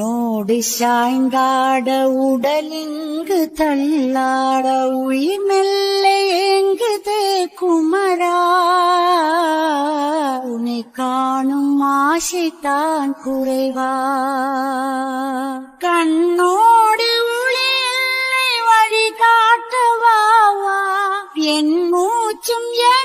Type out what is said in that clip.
உன்னோடு சாய்ந்தாட உடலிங்கு தள்ளாட உயிர் ஏங்குதே குமரா. உனை காணும் ஆசைத்தான் குறைவா. கண்ணோடு ஒளி இல்லை வழி காட்டவாவா என் மூச்சும் ஏ